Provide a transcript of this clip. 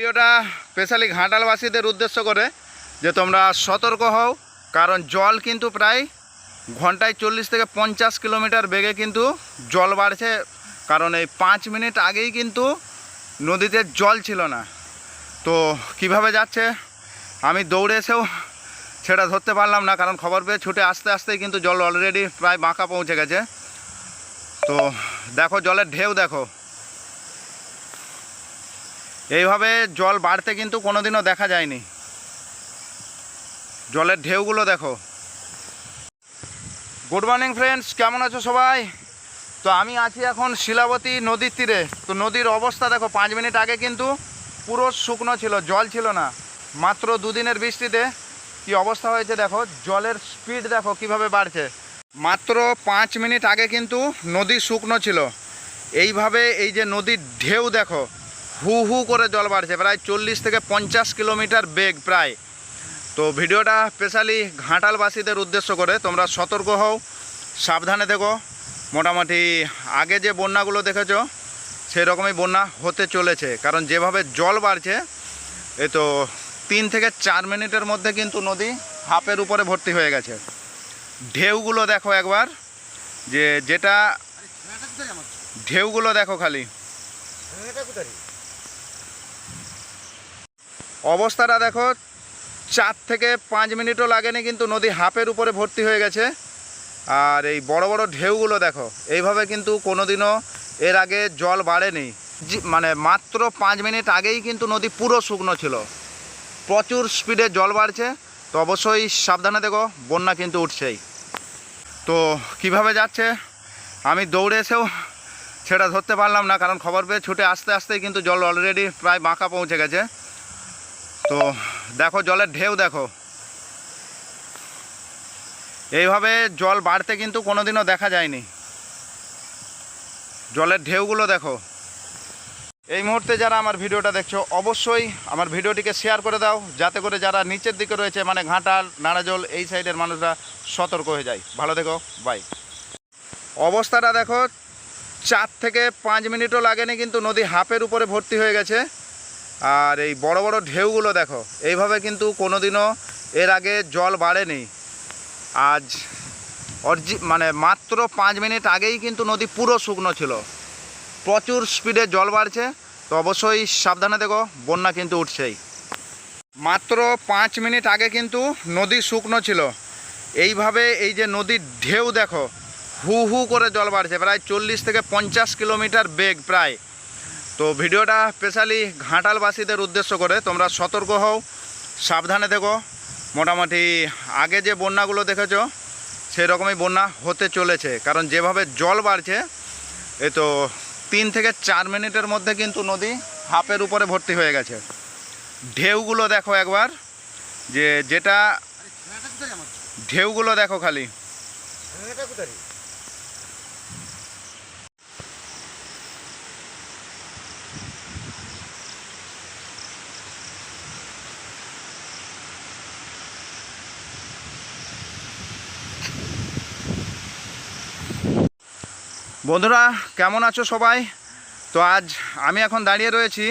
ভিডিওটা স্পেশালি ঘাটালবাসীদের উদ্দেশ্য করে যে তোমরা সতর্ক হও, কারণ জল কিন্তু প্রায় ঘন্টায় চল্লিশ থেকে পঞ্চাশ কিলোমিটার বেগে কিন্তু জল বাড়ছে, কারণ এই পাঁচ মিনিট আগেই কিন্তু নদীতে জল ছিল না। তো কীভাবে যাচ্ছে? আমি দৌড়ে এসেও সেটা ধরতে পারলাম না, কারণ খবর পেয়ে ছুটে আসতে আসতেই কিন্তু জল অলরেডি প্রায় বাঁকা পৌঁছে গেছে। তো দেখো জলের ঢেউ দেখো। এইভাবে জল বাড়তে কিন্তু কোনোদিনও দেখা যায়নি। জলের ঢেউগুলো দেখো। গুড মর্নিং ফ্রেন্ডস কেমন আছো সবাই? তো আমি আছি এখন শিলাবতী নদীর তীরে। তো নদীর অবস্থা দেখো, পাঁচ মিনিট আগে কিন্তু পুরো শুকনো ছিল, জল ছিল না। মাত্র দুদিনের বৃষ্টিতে কি অবস্থা হয়েছে দেখো, জলের স্পিড দেখো কীভাবে বাড়ছে। মাত্র পাঁচ মিনিট আগে কিন্তু নদী শুকনো ছিল। এইভাবে এই যে নদীর ঢেউ দেখো হু হু করে জল বাড়ছে, প্রায় চল্লিশ থেকে পঞ্চাশ কিলোমিটার বেগ প্রায়। তো ভিডিওটা স্পেশালি ঘাটালবাসীদের উদ্দেশ্য করে, তোমরা সতর্ক হও, সাবধানে দেখো মোটামুটি আগে যে বন্যাগুলো দেখেছ সেই রকমই বন্যা হতে চলেছে। কারণ যেভাবে জল বাড়ছে, এ তো তিন থেকে চার মিনিটের মধ্যে কিন্তু নদী হাফের উপরে ভর্তি হয়ে গেছে। ঢেউগুলো দেখো একবার, যে যেটা ঢেউগুলো দেখো খালি। অবস্থাটা দেখো, চার থেকে পাঁচ মিনিটও লাগেনি কিন্তু নদী হাফের উপরে ভর্তি হয়ে গেছে। আর এই বড় বড় ঢেউগুলো দেখো, এইভাবে কিন্তু কোনোদিনও এর আগে জল বাড়েনি। মানে মাত্র পাঁচ মিনিট আগেই কিন্তু নদী পুরো শুকনো ছিল। প্রচুর স্পিডে জল বাড়ছে, তো অবশ্যই সাবধানে দেখো, বন্যা কিন্তু উঠছেই। তো কীভাবে যাচ্ছে? আমি দৌড়ে এসেও সেটা ধরতে পারলাম না, কারণ খবর পেয়ে ছুটে আসতে আসতেই কিন্তু জল অলরেডি প্রায় বাঁকা পৌঁছে গেছে। তো দেখো জলের ঢেউ দেখো। এইভাবে জল বাড়তে কিন্তু কোনোদিনও দেখা যায়নি। জলের ঢেউগুলো দেখো। এই মুহূর্তে যারা আমার ভিডিওটা দেখছ, অবশ্যই আমার ভিডিওটিকে শেয়ার করে দাও, যাতে করে যারা নিচের দিকে রয়েছে মানে ঘাটাল নাড়াজল এই সাইডের মানুষরা সতর্ক হয়ে যায়। ভালো দেখো বাই অবস্থাটা দেখো, চার থেকে পাঁচ মিনিটও লাগেনি, কিন্তু নদী হাফের উপরে ভর্তি হয়ে গেছে। আর এই বড় বড় ঢেউগুলো দেখো, এইভাবে কিন্তু কোনোদিনও এর আগে জল বাড়েনি। আজ অরজি মানে মাত্র পাঁচ মিনিট আগেই কিন্তু নদী পুরো শুকনো ছিল। প্রচুর স্পিডে জল বাড়ছে, তো অবশ্যই সাবধানে দেখো, বন্যা কিন্তু উঠছেই। মাত্র পাঁচ মিনিট আগে কিন্তু নদী শুকনো ছিল। এইভাবে এই যে নদীর ঢেউ দেখো, হু হু করে জল বাড়ছে, প্রায় চল্লিশ থেকে পঞ্চাশ কিলোমিটার বেগ প্রায়। তো ভিডিওটা স্পেশালি ঘাটালবাসীদের উদ্দেশ্য করে তোমরা সতর্ক হও, সাবধানে দেখো। মোটামুটি আগে যে বন্যাগুলো দেখেছ সেই রকমই বন্যা হতে চলেছে। কারণ যেভাবে জল বাড়ছে, এ তো তিন থেকে চার মিনিটের মধ্যে কিন্তু নদী হাফের উপরে ভর্তি হয়ে গেছে। ঢেউগুলো দেখো একবার, যে যেটা ঢেউগুলো দেখো খালি। বন্ধুরা কেমন আছো সবাই? তো আজ আমি এখন দাঁড়িয়ে রয়েছি